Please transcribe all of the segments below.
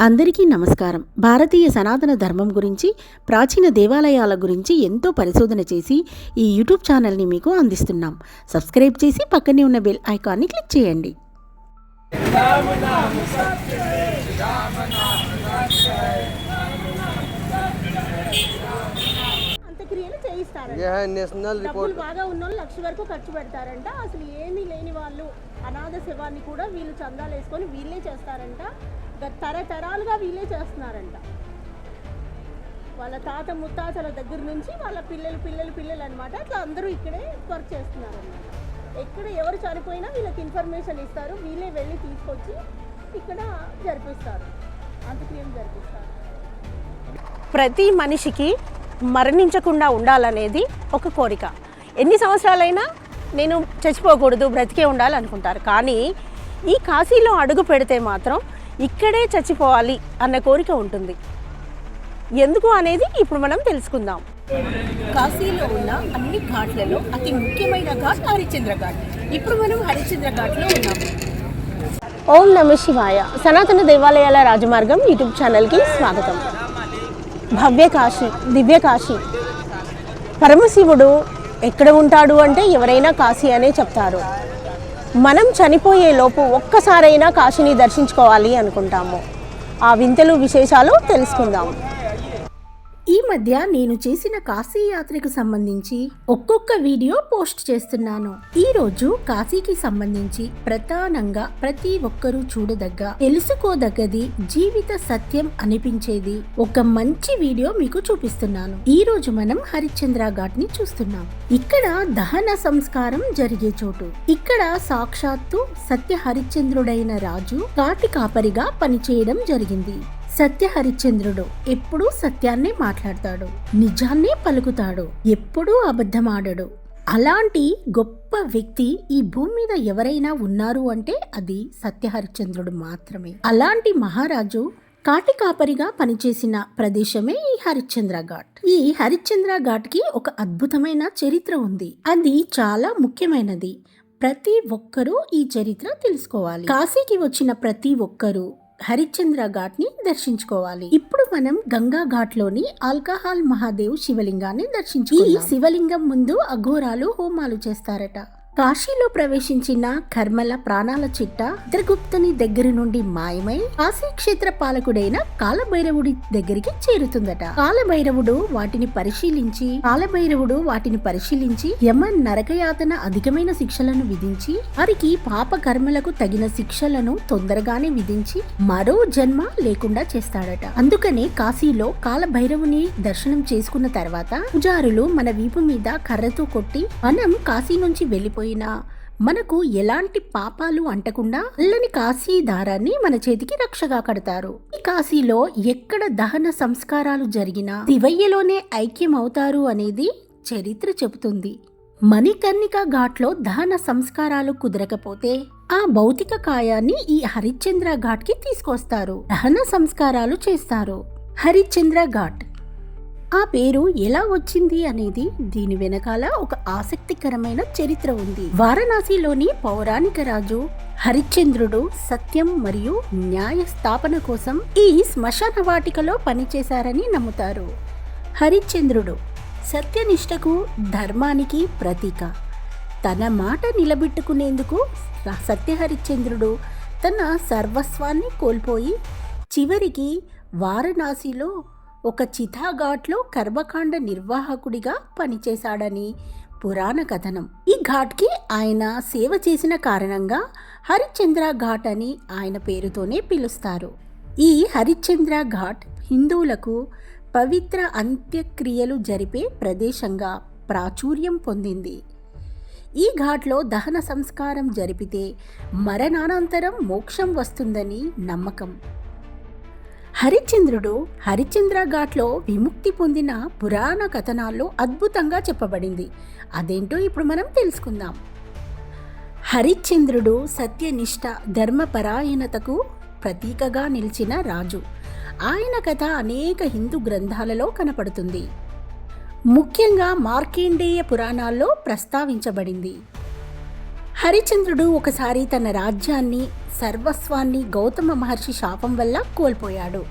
అందరికీ నమస్కారం. భారతీయ సనాతన ధర్మం గురించి ప్రాచీన దేవాలయాల గురించి ఎంతో పరిశోధన చేసి ఈ యూట్యూబ్ ఛానల్ని మీకు అందిస్తున్నాం. సబ్స్క్రైబ్ చేసి పక్కనే ఉన్న బెల్ ఐకాన్ని క్లిక్ చేయండి. National report? బాగా ఉన్న వాళ్ళు లక్ష వరకు ఖర్చు పెడతారంట. అసలు ఏమీ లేని వాళ్ళు అనాథ శవాన్ని కూడా వీళ్ళు చందాలు వేసుకొని వీళ్ళే చేస్తారంట. తరతరాలుగా వీళ్ళే చేస్తున్నారంట. వాళ్ళ తాత ముత్తాతల దగ్గర నుంచి వాళ్ళ పిల్లలు పిల్లలు పిల్లలు అనమాట అట్లా అందరూ ఇక్కడే వర్క్ చేస్తున్నారు అనమాట ఎక్కడ ఎవరు చనిపోయినా వీళ్ళకి ఇన్ఫర్మేషన్ ఇస్తారు. వీళ్ళే వెళ్ళి తీసుకొచ్చి ఇక్కడ జరిపిస్తారు. అంత్యక్రియం జరిపిస్తారు. ప్రతి మనిషికి మరణించకుండా ఉండాలనేది ఒక కోరిక. ఎన్ని సంవత్సరాలైనా నేను చచ్చిపోకూడదు బ్రతికే ఉండాలనుకుంటారు. కానీ ఈ కాశీలో అడుగు పెడితే మాత్రం ఇక్కడే చచ్చిపోవాలి అన్న కోరిక ఉంటుంది. ఎందుకు అనేది ఇప్పుడు మనం తెలుసుకుందాం. కాశీలో ఉన్న అన్ని ఘాట్లలో అతి ముఖ్యమైన ఘాట్ హరిచంద్ర ఘాట్ ఇప్పుడు మనం హరిశ్చంద్ర ఘాట్లో ఉన్నాము ఓం నమ శివాయ. సనాతన దేవాలయాల రాజమార్గం యూట్యూబ్ ఛానల్కి స్వాగతం. భవ్య కాశీ దివ్య పరమశివుడు ఎక్కడ ఉంటాడు అంటే ఎవరైనా కాశీ అనే చెప్తారు. మనం చనిపోయే లోపు ఒక్కసారైనా కాశీని దర్శించుకోవాలి అనుకుంటాము. ఆ వింతలు విశేషాలు తెలుసుకుందాము ఈ మధ్య నేను చేసిన కాశీ యాత్రకు సంబంధించి ఒక్కొక్క వీడియో పోస్ట్ చేస్తున్నాను. ఈ రోజు కాశీకి సంబంధించి ప్రధానంగా ప్రతి ఒక్కరూ చూడదగ్గ తెలుసుకోదగ్గది జీవిత సత్యం అనిపించేది ఒక మంచి వీడియో మీకు చూపిస్తున్నాను. ఈ రోజు మనం హరిశ్చంద్ర ఘాట్ని చూస్తున్నాం. ఇక్కడ దహన సంస్కారం జరిగే చోటు. ఇక్కడ సాక్షాత్తు సత్య హరిశ్చంద్రుడైన రాజు కాటి కాపరిగా పనిచేయడం జరిగింది. సత్య హరిశ్చంద్రుడు ఎప్పుడూ సత్యాన్నే మాట్లాడతాడు నిజాన్నే పలుకుతాడు ఎప్పుడూ అబద్ధమాడడు. అలాంటి గొప్ప వ్యక్తి ఈ భూమి మీద ఎవరైనా ఉన్నారు అంటే అది సత్య హరిశ్చంద్రుడు మాత్రమే. అలాంటి మహారాజు కాటి కాపరిగా పనిచేసిన ప్రదేశమే ఈ హరిశ్చంద్ర ఘాట్. ఈ హరిశ్చంద్ర ఘాట్కి ఒక అద్భుతమైన చరిత్ర ఉంది. అది చాలా ముఖ్యమైనది. ప్రతి ఒక్కరూ ఈ చరిత్ర తెలుసుకోవాలి. కాశీకి వచ్చిన ప్రతి ఒక్కరూ హరిశ్చంద్ర ఘాట్ని దర్శించుకోవాలి. ఇప్పుడు మనం గంగా ఘాట్లోని ఆల్కహాల్ మహాదేవ్ శివలింగాన్ని దర్శించు ఈ శివలింగం ముందు అఘోరాలు హోమాలు చేస్తారట. కాశీలో ప్రవేశించిన కర్మల ప్రాణాల చిట్ట చిత్రగుప్తుని దగ్గర నుండి మాయమై కాశీ క్షేత్ర పాలకుడైన కాలభైరవుడి దగ్గరికి చేరుతుందట. కాలభైరవుడు వాటిని పరిశీలించి కాలభైరవుడు వాటిని పరిశీలించి యమ నరకయాతన అధికమైన శిక్షలను విధించి వారికి పాప కర్మలకు తగిన శిక్షలను తొందరగానే విధించి మరో జన్మ లేకుండా చేస్తాడట. అందుకనే కాశీలో కాలభైరవుని దర్శనం చేసుకున్న తర్వాత పూజారులు మన వీపు మీద కర్రతో కొట్టి మనం కాశీ నుంచి పోయినా మనకు ఎలాంటి పాపాలు అంటకుండా అల్లని కాశీ దారాన్ని మన చేతికి రక్షగా కడతారు. ఈ కాశీలో ఎక్కడ దహన సంస్కారాలు జరిగినా శివయ్యలోనే ఐక్యం అవుతారు అనేది చరిత్ర చెబుతుంది. మణికర్ణిక ఘాట్లో దహన సంస్కారాలు కుదరకపోతే ఆ భౌతిక కాయాన్ని ఈ హరిశ్చంద్ర ఘాట్కి తీసుకొస్తారు. దహన సంస్కారాలు చేస్తారు. హరిశ్చంద్ర ఘాట్ ఆ పేరు ఎలా వచ్చింది అనేది దీని వెనకాల ఒక ఆసక్తికరమైన చరిత్ర ఉంది. వారణాసిలోని పౌరాణిక రాజు హరిశ్చంద్రుడు సత్యం మరియు న్యాయ స్థాపన కోసం ఈ శ్మశాన వాటికలో పనిచేశారని నమ్ముతారు. హరిశ్చంద్రుడు సత్యనిష్టకు ధర్మానికి ప్రతీక. తన మాట నిలబెట్టుకునేందుకు సత్యహరిశ్చంద్రుడు తన సర్వస్వాన్ని కోల్పోయి చివరికి వారణాసిలో ఒక చితాఘాట్లో కర్మకాండ నిర్వాహకుడిగా పనిచేశాడని పురాణ కథనం. ఈ ఘాట్కి ఆయన సేవ చేసిన కారణంగా హరిశ్చంద్ర ఘాట్ అని ఆయన పేరుతోనే పిలుస్తారు. ఈ హరిశ్చంద్ర ఘాట్ హిందువులకు పవిత్ర అంత్యక్రియలు జరిపే ప్రదేశంగా ప్రాచుర్యం పొందింది. ఈ ఘాట్లో దహన సంస్కారం జరిపితే మరణానంతరం మోక్షం వస్తుందని నమ్మకం. హరిశ్చంద్రుడు హరిశ్చంద్ర ఘాట్లో విముక్తి పొందిన పురాణ కథనాల్లో అద్భుతంగా చెప్పబడింది. అదేంటో ఇప్పుడు మనం తెలుసుకుందాం. హరిశ్చంద్రుడు సత్యనిష్ట ధర్మపరాయణతకు ప్రతీకగా నిలిచిన రాజు. ఆయన కథ అనేక హిందూ గ్రంథాలలో కనపడుతుంది. ముఖ్యంగా మార్కేండేయ పురాణాల్లో ప్రస్తావించబడింది. హరిచంద్రుడు ఒకసారి తన రాజ్యాన్ని సర్వస్వాన్ని గౌతమ మహర్షి శాపం వల్ల కోల్పోయాడు.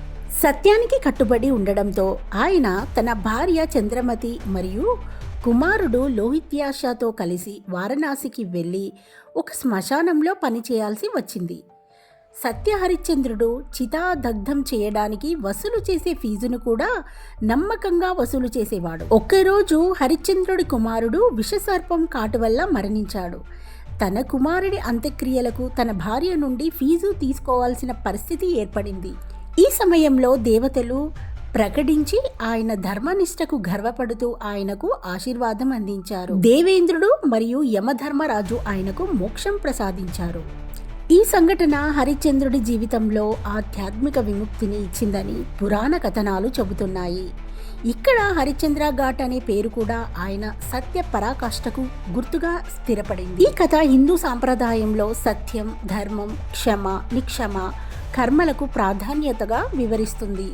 సత్యానికి కట్టుబడి ఉండడంతో ఆయన తన భార్య చంద్రమతి మరియు కుమారుడు లోహిత్యాషతో కలిసి వారణాసికి వెళ్ళి ఒక శ్మశానంలో పనిచేయాల్సి వచ్చింది. సత్య హరిశ్చంద్రుడు చితాదగ్ధం చేయడానికి వసూలు చేసే ఫీజును కూడా నమ్మకంగా వసూలు చేసేవాడు. ఒక్కరోజు హరిశ్చంద్రుడి కుమారుడు విషసర్పం కాటు వల్ల మరణించాడు. తన కుమారుడి అంత్యక్రియలకు తన భార్య నుండి ఫీజు తీసుకోవాల్సిన పరిస్థితి ఏర్పడింది. ఈ సమయంలో దేవతలు ప్రకటించి ఆయన ధర్మనిష్టకు గర్వపడుతూ ఆయనకు ఆశీర్వాదం అందించారు. దేవేంద్రుడు మరియు యమధర్మరాజు ఆయనకు మోక్షం ప్రసాదించారు. ఈ సంఘటన హరిశ్చంద్రుడి జీవితంలో ఆధ్యాత్మిక విముక్తిని ఇచ్చిందని పురాణ కథనాలు చెబుతున్నాయి. ఇక్కడ హరిచంద్ర ఘాట్ అనే పేరు కూడా ఆయన సత్య పరాకాష్ఠకు గుర్తుగా స్థిరపడింది. ఈ కథ హిందూ సాంప్రదాయంలో సత్యం ధర్మం క్షమ నిక్షమ కర్మలకు ప్రాధాన్యతగా వివరిస్తుంది.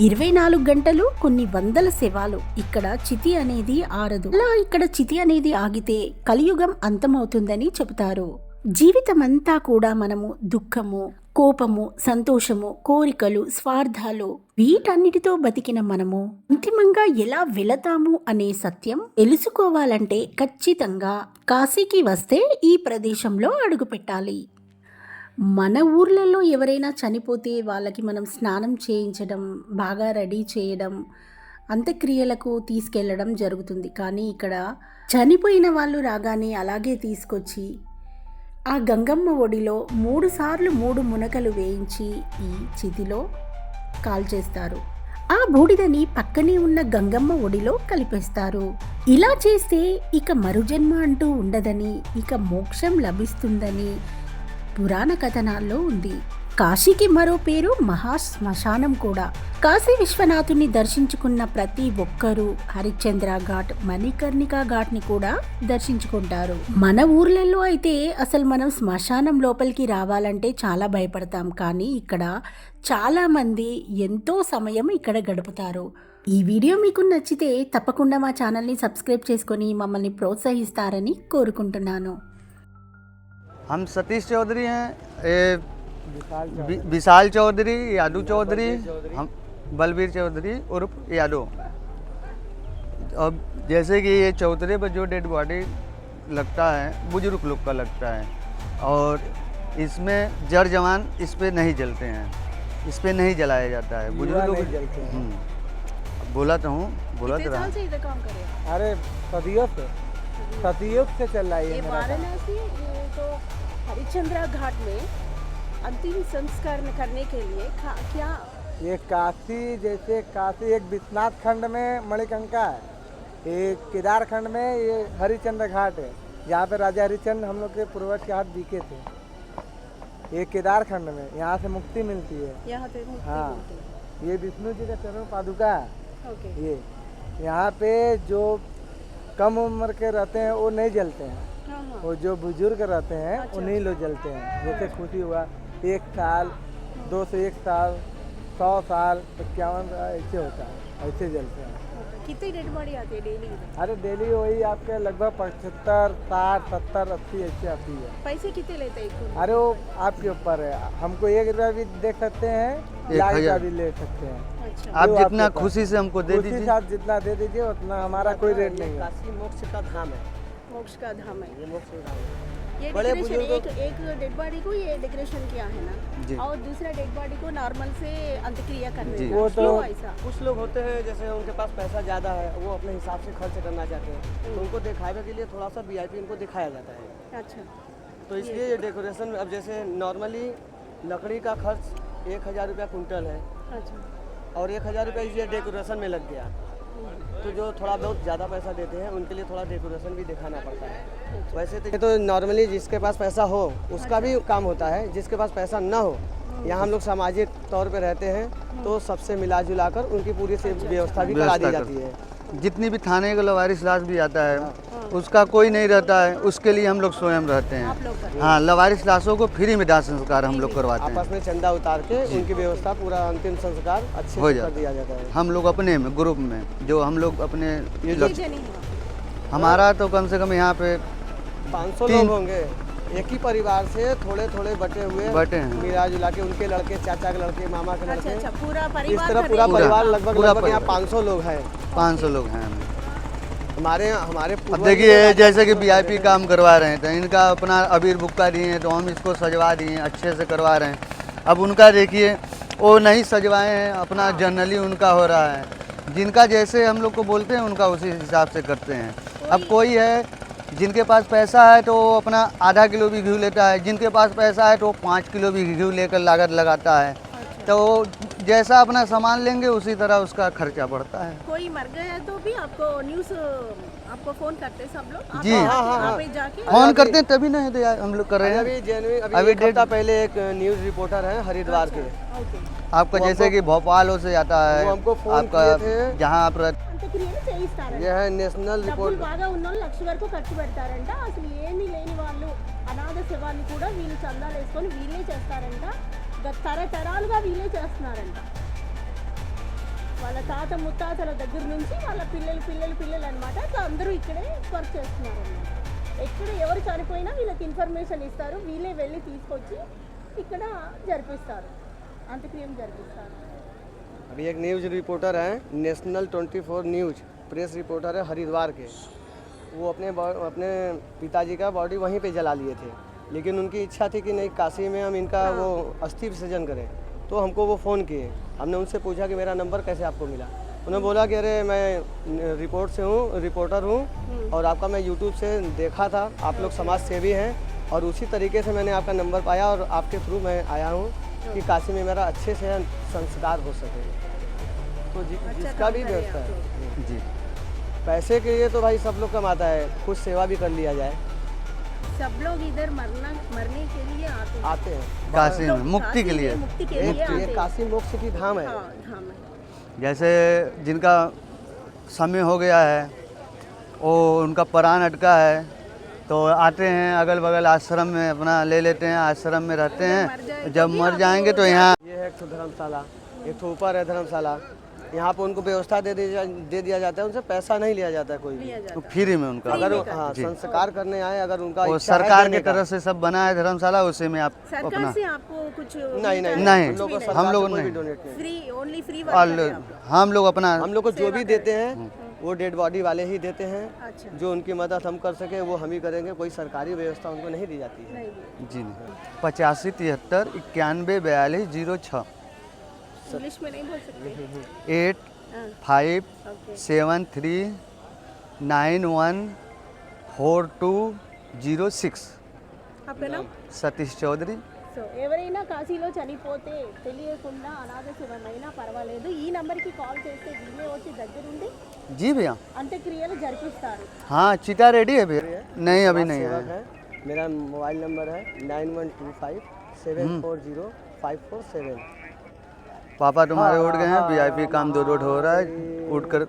ఇరవై నాలుగు గంటలు కొన్ని వందల శవాలు. ఇక్కడ చితి అనేది ఆరదు. అలా ఇక్కడ చితి అనేది ఆగితే కలియుగం అంతమవుతుందని చెబుతారు. జీవితమంతా కూడా మనము దుఃఖము కోపము సంతోషము కోరికలు స్వార్థాలు వీటన్నిటితో బతికిన మనము అంతిమంగా ఎలా వెళతాము అనే సత్యం తెలుసుకోవాలంటే ఖచ్చితంగా కాశీకి వస్తే ఈ ప్రదేశంలో అడుగుపెట్టాలి. మన ఊర్లలో ఎవరైనా చనిపోతే వాళ్ళకి మనం స్నానం చేయించడం బాగా రెడీ చేయడం అంత్యక్రియలకు తీసుకెళ్ళడం జరుగుతుంది. కానీ ఇక్కడ చనిపోయిన వాళ్ళు రాగానే అలాగే తీసుకొచ్చి ఆ గంగమ్మ ఒడిలో మూడుసార్లు మూడు మునకలు వేయించి ఈ చితిలో కాల్చేస్తారు ఆ బూడిదని పక్కనే ఉన్న గంగమ్మ ఒడిలో కలిపేస్తారు. ఇలా చేస్తే ఇక మరుజన్మ అంటూ ఉండదని ఇక మోక్షం లభిస్తుందని పురాణ కథనాల్లో ఉంది. కాశీకి మరో పేరు మహాశ్మశానం కూడా. కాశీ విశ్వనాథుని దర్శించుకున్న ప్రతి ఒక్కరూ హరిశ్చంద్ర ఘాట్ మణికర్ణికా ఘాట్ని కూడా దర్శించుకుంటారు. మన ఊర్లలో అయితే అసలు మనం శ్మశానం లోపలికి రావాలంటే చాలా భయపడతాం. కానీ ఇక్కడ చాలామంది ఎంతో సమయం ఇక్కడ గడుపుతారు. ఈ వీడియో మీకు నచ్చితే తప్పకుండా మా ఛానల్ని సబ్స్క్రైబ్ చేసుకొని మమ్మల్ని ప్రోత్సహిస్తారని కోరుకుంటున్నాను. హమ్ సతీష్ చౌదరి विशाल चौधरी। यादव चौधरी हम बलबीर चौधरी उर्फ़ यादव। अब जैसे कि ये चौधरी पर जो डेड बॉडी लगता है बुज़ुर्ग लोग का लगता है और इसमें जड़ जवान इस पर नहीं जलते हैं। इस पे नहीं जलाया जाता है। बुज़ुर्ग लोग जलते हैं। हम्म। बोला तो हूँ बोला तो रहा। अरे सदियों से। सदियों से चल रहा है तो हरिश्चंद्रा घाट में अंतिम संस्कार करने के लिए क्या? ये काशी जैसे काशी एक विश्वनाथ खंड में मणिकंका है। एक केदार खंड में ये हरिचंद्र घाट है। यहाँ पे राजा हरिचंद्र हम लोग के पूर्वज के हाथ बीके थे। ये केदार खंड में यहाँ से मुक्ति मिलती है। यहाँ पे मुक्ति हाँ। मिलती है। ये विष्णु जी का चरण पादुका है। ओके। ये यहाँ पे जो कम उम्र के रहते हैं वो नहीं जलते हैं। हाँ हाँ। वो जो बुज़ुर्ग रहते हैं अच्छा, उन्हीं लोग जलते हैं। जैसे खुशी हुआ एक साल दो से एक साल सौ साल इक्यावन साल ऐसे होता है ऐसे जलते हैं। कितनी डेड बॉडी आती है डेली? अरे डेली वही आपके लगभग पचहत्तर साठ सत्तर अस्सी ऐसे आती है। पैसे कितने लेते हैं अरे वो आपके ऊपर है। हमको एक रुपया भी दे सकते हैं लाख रुपया भी ले सकते हैं। अच्छा। आप जितना खुशी से हमको दे दीजिए। साथ जितना दे दीजिए उतना हमारा कोई रेट नहीं है। मोक्ष का धाम है। मोक्ष का धाम है। ये मोक्ष का धाम है। ये बड़े डेकोरेशन एक एक डेड बॉडी को ये डेकोरेशन किया है। ना। और दूसरा डेड बॉडी को नॉर्मल से अंत्यक्रिया करने वो तो- ऐसा? कुछ लोग होते हैं जैसे उनके पास पैसा ज़्यादा है वो अपने हिसाब से खर्च करना चाहते हैं। तो उनको दिखावे के लिए थोड़ा सा वीआईपी उनको दिखाया जाता है। अच्छा। तो इसलिए ये डेकोरेशन अब जैसे नॉर्मली लकड़ी का खर्च एक हज़ार रुपया कुंटल है अच्छा। और एक हज़ार रुपया ये डेकोरेशन में लग गया। तो जो थोड़ा बहुत ज़्यादा पैसा देते हैं उनके लिए थोड़ा डेकोरेशन भी दिखाना पड़ता है। वैसे तो, तो नॉर्मली जिसके पास पैसा हो उसका भी काम होता है। जिसके पास पैसा ना हो यहाँ हम लोग सामाजिक तौर पर रहते हैं तो सबसे मिला जुला कर उनकी पूरी व्यवस्था भी करा दी जाती है। जितनी भी थाने का लवारिस लाश भी आता है। उसका कोई नहीं रहता है उसके लिए हम लोग स्वयं रहते हैं। हाँ। लवारिस लाशों को फ्री में दाह संस्कार हम लोग करवाते हैं। आपस में चंदा उतार के उनकी व्यवस्था पूरा अंतिम संस्कार अच्छे हो जाता दिया जाता है। हम लोग अपने में ग्रुप में जो हम लोग अपने हमारा तो कम से कम यहाँ पे पाँच सौ लोग होंगे। एक ही परिवार से थोड़े थोड़े बटे हुए बटे हैं। मिला जुला के उनके लड़के चाचा के लड़के मामा के अच्छा लड़के। अच्छा पूरा इस तरह पूरा परिवार लगभग लगभग यहाँ परिवार। 500 लोग हैं। पाँच सौ लोग हैं। हमारे हमारे देखिए जैसे कि वीआईपी काम करवा रहे हैं तो इनका अपना अबीर बुक्का दिए हैं तो हम इसको सजवा दिए हैं अच्छे से करवा रहे हैं। अब उनका देखिए वो नहीं सजवाए हैं अपना जनरली उनका हो रहा है। जिनका जैसे हम लोग को बोलते हैं उनका उसी हिसाब से करते हैं। अब कोई है जिनके पास पैसा है तो वो अपना आधा किलो भी घी लेता है। जिनके पास पैसा है तो वो पाँच किलो भी घी लेकर लागत लगाता है। तो जैसा अपना सामान लेंगे उसी तरह उसका खर्चा बढ़ता है कोई मर गया तो भी आपको न्यूज आपको फोन करते सब लोग आप जी। जाके- हाँ, हाँ, आप ही जाके फोन करते हैं तभी नहीं तो हम लोग कर रहे हैं अभी जेनवी अभी, अभी एक हफ्ता डेट- पहले एक न्यूज रिपोर्टर है हरिद्वार के ఓకే आपका वो जैसे हमको- कि भोपाल से आता है वो हमको फोन आपका किए थे। जहाँ आप रह- అంత్యక్రియలు చేయిస్తారంట ये है नेशनल డబ్బులు रिपोर्ट బాగా ఉన్న వాళ్ళు లక్ష వరకు ఖర్చు పెడతారంట అసలు ఏమీ లేని వాళ్ళు అనాథ శవాన్ని కూడా వీళ్ళు చందాలు వేసుకొని వీళ్ళే చేస్తారంట గత తరతరాలుగా వీళ్ళే చేస్తున్నారంట వాళ్ళ తాత ముత్తాతల దగ్గర నుంచి వాళ్ళ పిల్లలు పిల్లలు పిల్లలు అనమాట అందరూ ఇక్కడే వర్క్ చేస్తున్నారు అన్నమాట ఎక్కడ ఎవరు చనిపోయినా వీళ్ళకి ఇన్ఫర్మేషన్ ఇస్తారు వీళ్ళే వెళ్ళి తీసుకొచ్చి ఇక్కడ జరిపిస్తారు అంత్యక్రియలు జరిపిస్తారు अभी एक न्यूज रिपोर्टर है नेशनल 24 न्यूज प्रेस रिपोर्टर है हरिद्वार के वो अपने बॉ- अपने पिताजी का बॉडी वहीं पे जला लिए थे लेकिन उनकी इच्छा थी कि नहीं काशी में हम इनका वो अस्थि विसर्जन करें। तो हमको वो फ़ोन किए। हमने उनसे पूछा कि मेरा नंबर कैसे आपको मिला? उन्होंने बोला कि अरे मैं रिपोर्ट से हूँ रिपोर्टर हूँ और आपका मैं यूट्यूब से देखा था। आप लोग समाज सेवी हैं और उसी तरीके से मैंने आपका नंबर पाया और आपके थ्रू मैं आया हूँ कि काशी में मेरा अच्छे से संस्कार हो सके। तो जि, जिसका भी व्यवस्था है। जी। पैसे के लिए तो भाई सब लोग कमाता है। कुछ सेवा भी कर लिया जाए। सब लोग इधर मरना मरने के लिए आते हैं। आते हैं। काशी तो में मुक्ति के लिए। मुक्ति के ये, लिए आते हैं। काशी मोक्ष की धाम है। हाँ धाम है। जैसे जिनका समय हो गया है वो उनका प्राण अटका है तो आते हैं अगल बगल आश्रम में अपना ले लेते हैं आश्रम में रहते हैं। तो जब मर जाएँगे तो यहाँ ये है एक धर्मशाला। एक ठो ऊपर है धर्मशाला। यहाँ पे उनको व्यवस्था दे दी दे दिया जाता है उनसे पैसा नहीं लिया जाता है कोई भी। है फ्री में उनका। अगर हाँ संस्कार करने आए अगर उनका वो सरकार की तरफ़ से सब बना है धर्मशाला उसी में आप सरकार अपना से आपको कुछ नहीं नहीं नहीं, हम लोग हम लोग से कोई भी नहीं। डोनेट फ्री ओनली फ्री हम लोग अपना हम लोग को जो भी देते हैं वो डेड बॉडी वाले ही देते हैं। अच्छा। जो उनकी मदद हम कर सके वो हम ही करेंगे। कोई सरकारी व्यवस्था उनको नहीं दी जाती है। नहीं जी नहीं। पचासी तिहत्तर इक्यानवे बयालीस ज़ीरो छः। इंग्लिश में नहीं बोल सकते एट हाँ, five okay seven three nine one four two zero six आपका नाम సతీష్ చౌదరి సో ఎవరైనా కాశీలో చనిపోతే తెలియకుండా అనాథ శివమైనా పర్వాలేదు ఈ నంబర్కి కాల్ చేస్తే వీళ్ళే వచ్చి దగ్గరుండి जी भैया అంత్యక్రియలు జరిపిస్తారు हाँ चिता रेडी है भैया नहीं अभी नहीं सेवक है है मेरा मोबाइल नंबर है nine one two five seven four zero five four seven पापा तुम्हारे उठ गए हैं वीआईपी काम दो रोड हो रहा है उठ कर